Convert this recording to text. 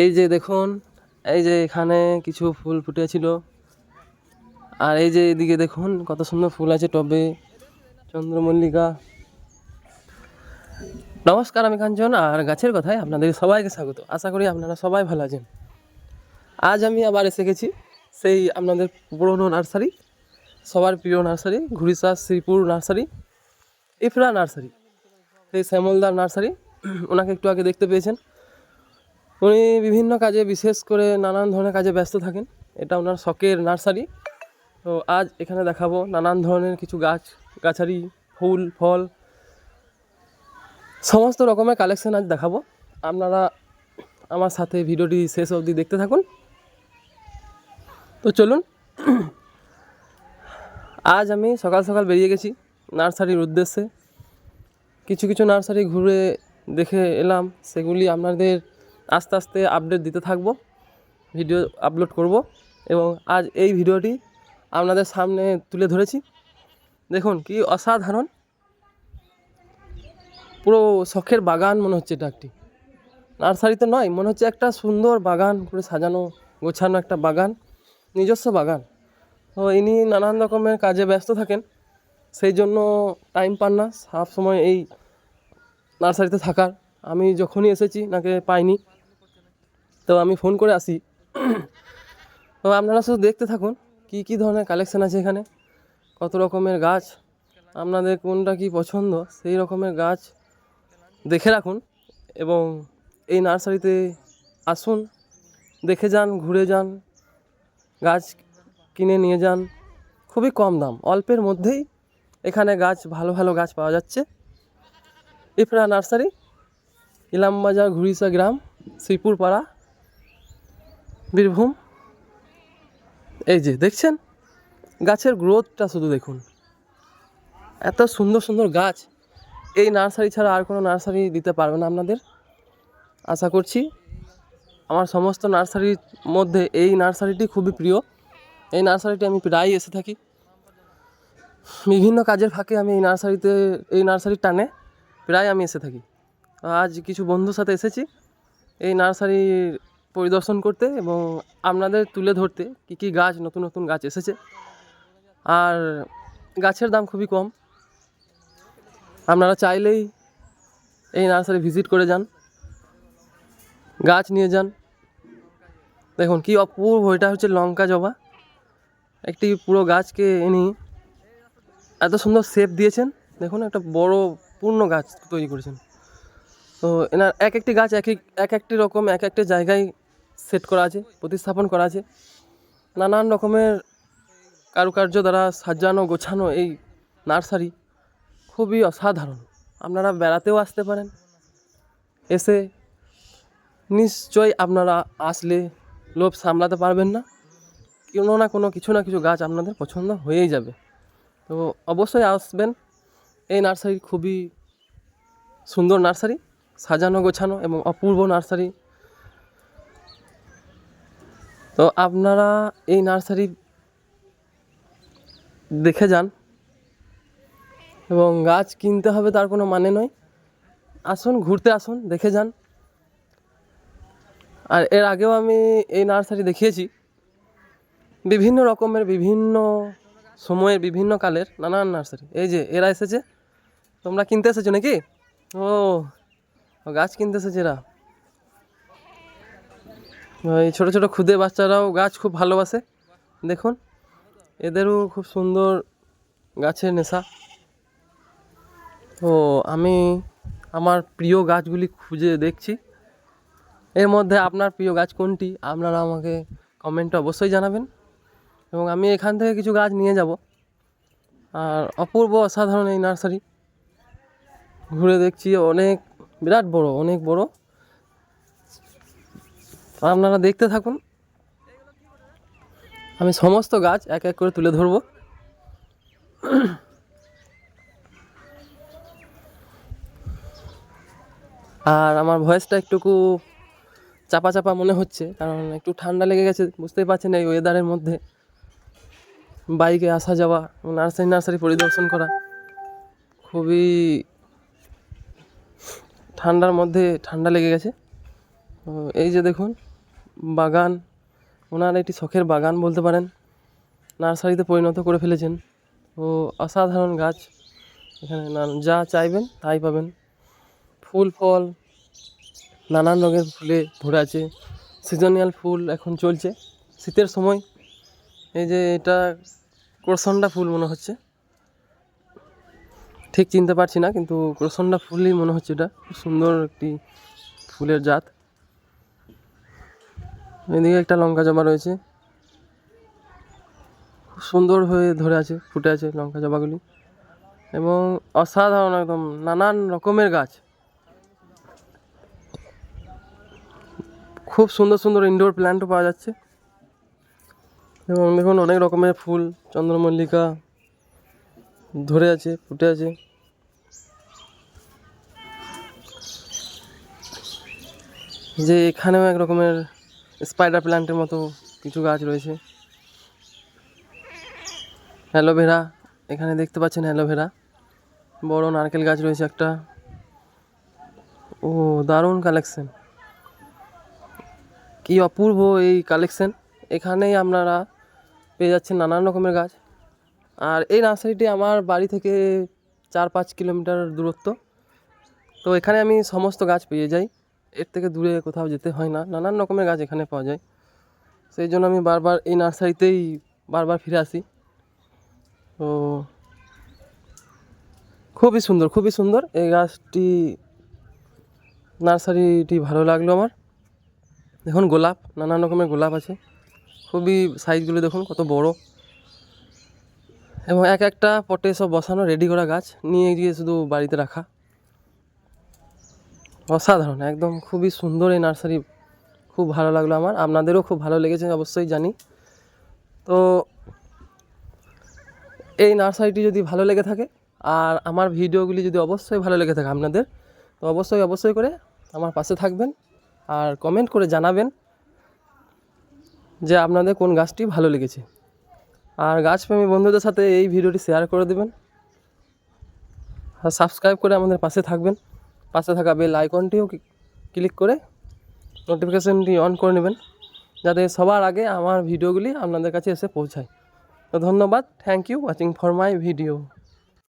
এই যে দেখুন, এই যে এখানে কিছু ফুল ফুটেছিল। আর এই যে এদিকে দেখুন, কত সুন্দর ফুল আছে টবে। চন্দ্রমল্লিকা। নমস্কার, আমি কাঞ্চন, আর গাছের কথায় আপনাদের সবাইকে স্বাগত। আশা করি আপনারা সবাই ভালো আছেন। আজ আমি আবার এসে গেছি সেই আপনাদের পুরনো নার্সারি, সবার প্রিয় nursery Ghurisa Sripur nursery, Ifra nursery. সেই শ্যামলদার নার্সারি। ওনাকে একটু আগে দেখতে পেয়েছেন। উনি বিভিন্ন কাজে, বিশেষ করে নানান ধরনের কাজে ব্যস্ত থাকেন। এটা ওনার শখের নার্সারি। তো আজ এখানে দেখাবো নানান ধরনের কিছু গাছ গাছারি ফুল, ফল। সমস্ত রকমের কালেকশন আজ দেখাবো। আপনারা আমার সাথে ভিডিওটি শেষ অবধি দেখতে থাকুন। তো চলুন। আজ আমি সকাল সকাল বেরিয়ে গেছি নার্সারির উদ্দেশ্যে। কিছু কিছু নার্সারি ঘুরে দেখে এলাম। সেগুলি আপনাদের আস্তে আস্তে আপডেট দিতে থাকব ভিডিও আপলোড করব এবং আজ এই ভিডিওটি আপনাদের সামনে তুলে ধরেছি। দেখুন কি অসাধারণ। পুরো শখের বাগান মনে হচ্ছে এটা একটি। নার্সারিতে নয়, মনে হচ্ছে একটা সুন্দর বাগান করে সাজানো, গোছানো একটা বাগান, নিজস্ব বাগান। তো ইনি নানান রকমের কাজে ব্যস্ত থাকেন, সেই জন্য টাইম পান না। সব সময় এই নার্সারিতে থাকার। আমি যখনই এসেছি, নাকে পাইনি। তো আমি ফোন করে আসি। তো আপনারা শুধু দেখতে থাকুন কি কি ধরনের কালেকশান আছে এখানে, কত রকমের গাছ, আপনাদের কোনটা কি পছন্দ, সেই রকমের গাছ দেখে রাখুন এবং এই নার্সারিতে আসুন, দেখে যান, ঘুরে যান, গাছ কিনে নিয়ে যান। খুবই কম দাম, অল্পের মধ্যেই এখানে গাছ, ভালো ভালো গাছ পাওয়া যাচ্ছে। ইফরা নার্সারি, ইলামবাজার, ঘুরিসা গ্রাম শ্রীপুর পাড়া বীরভূম। এই যে, দেখছেন? গাছের গ্রোথটা শুধু দেখুন। এত সুন্দর সুন্দর গাছ। এই নার্সারি ছাড়া আর কোনো নার্সারি দিতে পারবে না আপনাদের। আশা করছি আমার সমস্ত নার্সারির মধ্যে এই নার্সারিটি খুবই প্রিয়। এই নার্সারিটি আমি প্রায় এসে থাকি। বিভিন্ন কাজের ফাঁকে আমি এই নার্সারিতে, এই নার্সারির টানে প্রায় আমি এসে থাকি। আজ কিছু বন্ধুর সাথে এসেছি। এই নার্সারি পরিদর্শন করতে এবং আপনাদের তুলে ধরতে কী কী গাছ, নতুন নতুন গাছ এসেছে। আর গাছের দাম খুবই কম। আপনারা চাইলেই এই নার্সারি ভিজিট করে যান, গাছ নিয়ে যান। দেখুন কি অপূর্ব, এটা হচ্ছে লঙ্কা জবা। একটি পুরো গাছকে ইনি এত সুন্দর শেপ দিয়েছেন। দেখুন একটা বড় পূর্ণ গাছ তৈরি করেছেন। তো এনার এক একটি গাছ এক এক একটি রকম, এক একটি জায়গায় সেট করা আছে, প্রতিস্থাপন করা আছে। নানান রকমের কারুকার্য দ্বারা সাজানো, গোছানো এই নার্সারি খুবই অসাধারণ। আপনারা বেড়াতেও আসতে পারেন। এসে নিশ্চয়ই আপনারা আসলে লোভ সামলাতে পারবেন না। কোনো না কোনো কিছু না কিছু গাছ আপনাদের পছন্দ হয়েই যাবে। তো অবশ্যই আসবেন। এই নার্সারি খুবই সুন্দর নার্সারি, সাজানো গোছানো এবং অপূর্ব নার্সারি। তো আপনারা এই নার্সারি দেখে যান। এবং গাছ কিনতে হবে তার কোনো মানে নয়। আসুন, ঘুরতে আসুন, দেখে যান। আর এর আগেও আমি এই নার্সারি দেখিয়েছি। বিভিন্ন রকমের, বিভিন্ন সময়ের, বিভিন্ন কালের নানান নার্সারি। এই যে, এরা এসেছে। তোমরা কিনতে এসেছ নাকি? ও, গাছ কিনতে এসেছে এরা। এই ছোটো ছোটো ক্ষুদে বাচ্চারাও গাছ খুব ভালোবাসে। দেখুন, এদেরও খুব সুন্দর গাছের নেশা। তো আমি আমার প্রিয় গাছগুলি খুঁজে দেখছি। এর মধ্যে আপনার প্রিয় গাছ কোনটি? আপনারা আমাকে কমেন্টে অবশ্যই জানাবেন। এবং আমি এখান থেকে কিছু গাছ নিয়ে যাব। আর অপূর্ব অসাধারণ এই নার্সারি। ঘুরে দেখছি অনেক, বিরাট বড়, অনেক বড়। আপনারা দেখতে থাকুন। আমি সমস্ত গাছ এক এক করে তুলে ধরবো। আর আমার ভয়েসটা একটুকু চাপা চাপা মনে হচ্ছে, কারণ একটু ঠান্ডা লেগে গেছে, বুঝতেই পারছেন এই ওয়েদারের মধ্যে। বাইকে আসা যাওয়া, নার্সারি নার্সারি পরিদর্শন করা, খুবই ঠান্ডার মধ্যে ঠান্ডা লেগে গেছে। এই যে দেখুন বাগান, ওনার একটি শখের বাগান বলতে পারেন। নার্সারিতে পরিণত করে ফেলেছেন। ও অসাধারণ গাছ। এখানে যা চাইবেন তাই পাবেন। ফুল, ফল, নানান রঙের ফুলে ভরে আছে। সিজনাল ফুল এখন চলছে। শীতের সময় এই যে এটা ক্রসন্ডা ফুল মনে হচ্ছে। ঠিক চিনতে পারছি না, কিন্তু ক্রসন্ডা ফুলই মনে হচ্ছে এটা। খুব সুন্দর একটি ফুলের জাত। এদিকে একটা লঙ্কা জবা রয়েছে। খুব সুন্দর হয়ে ধরে আছে, ফুটে আছে লঙ্কা জবাগুলি। এবং অসাধারণ একদম নানান রকমের গাছ। খুব সুন্দর সুন্দর ইনডোর প্ল্যান্টও পাওয়া যাচ্ছে। এবং দেখুন অনেক রকমের ফুল, চন্দ্রমল্লিকা ধরে আছে, ফুটে আছে। যে এখানেও এক রকমের স্পাইডার প্ল্যান্টের মতো কিছু গাছ রয়েছে। অ্যালোভেরা এখানে দেখতে পাচ্ছেন অ্যালোভেরা বড় নারকেল গাছ রয়েছে একটা। ও, দারুণ কালেকশন কি অপূর্ব এই কালেকশন এখানেই আপনারা পেয়ে যাচ্ছেন নানান রকমের গাছ। আর এই নার্সারিটি আমার বাড়ি থেকে চার পাঁচ কিলোমিটার দূরত্ব। তো এখানে আমি সমস্ত গাছ পেয়ে যাই। এর থেকে দূরে কোথাও যেতে হয় না। নানান রকমের গাছ এখানে পাওয়া যায়। সেই জন্য আমি বারবার এই নার্সারিতেই বারবার ফিরে আসি। তো খুবই সুন্দর খুবই সুন্দর। এই গাছটি, নার্সারিটি ভালো লাগল আমার। দেখুন গোলাপ, নানান রকমের গোলাপ আছে। খুবই সাইজগুলো দেখুন, কত বড়। এবং এক একটা পটে সব বসানো রেডি করা গাছ। নিয়ে গিয়ে শুধু বাড়িতে রাখা। অসাধারণ, একদম খুবই সুন্দর এই নার্সারি, খুব ভালো লাগল আমার, আপনাদেরও খুব ভালো লেগেছে অবশ্যই জানি। তো এই নার্সারিটি যদি ভালো লেগে থাকে, আর আমার ভিডিওগুলি যদি অবশ্যই ভালো লেগে থাকে আপনাদের, তো অবশ্যই অবশ্যই করে আমার পাশে থাকবেন, আর কমেন্ট করে জানাবেন যে আপনাদের কোন গাছটি ভালো লেগেছে। আর গাছপ্রেমী বন্ধুদের সাথে এই ভিডিওটি শেয়ার করে দেবেন, আর সাবস্ক্রাইব করে আমাদের পাশে থাকবেন। পাশে থাকা বেল আইকনটিও ক্লিক করে নোটিফিকেশানটি অন করে নেবেন, যাতে সবার আগে আমার ভিডিওগুলি আপনাদের কাছে এসে পৌঁছায়। তো ধন্যবাদ thank you watching for my video